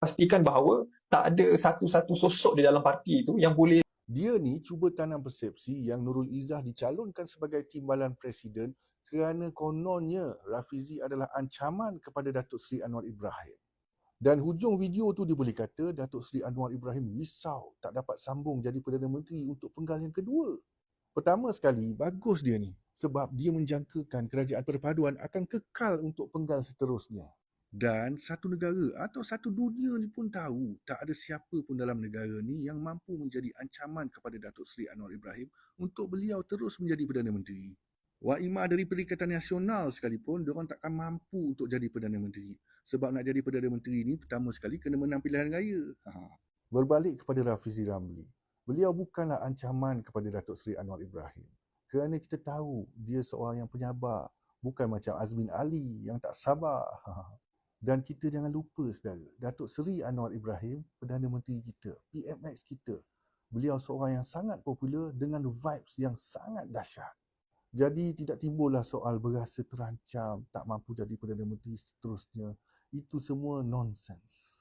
pastikan bahawa tak ada satu-satu sosok di dalam parti itu yang boleh Dia ni cuba tanam persepsi yang Nurul Izzah dicalonkan sebagai timbalan presiden kerana kononnya Rafizi adalah ancaman kepada Datuk Seri Anwar Ibrahim. Dan hujung video tu dia boleh kata Datuk Seri Anwar Ibrahim risau tak dapat sambung jadi Perdana Menteri untuk penggal yang kedua. Pertama sekali, bagus dia ni sebab dia menjangkakan kerajaan perpaduan akan kekal untuk penggal seterusnya. Dan satu negara atau satu dunia ni pun tahu tak ada siapa pun dalam negara ni yang mampu menjadi ancaman kepada Datuk Seri Anwar Ibrahim untuk beliau terus menjadi Perdana Menteri. Waimah dari Perikatan Nasional sekalipun, diorang takkan mampu untuk jadi Perdana Menteri. Sebab nak jadi Perdana Menteri ni pertama sekali kena menang pilihan raya. Ha. Berbalik kepada Rafizi Ramli. Beliau bukanlah ancaman kepada Datuk Seri Anwar Ibrahim. Kerana kita tahu dia seorang yang penyabar. Bukan macam Azmin Ali yang tak sabar. Ha. Dan kita jangan lupa saudara, Datuk Seri Anwar Ibrahim, Perdana Menteri kita, PMX kita. Beliau seorang yang sangat popular dengan vibes yang sangat dahsyat. Jadi tidak timbullah soal berasa terancam, tak mampu jadi Perdana Menteri seterusnya. Itu semua nonsense.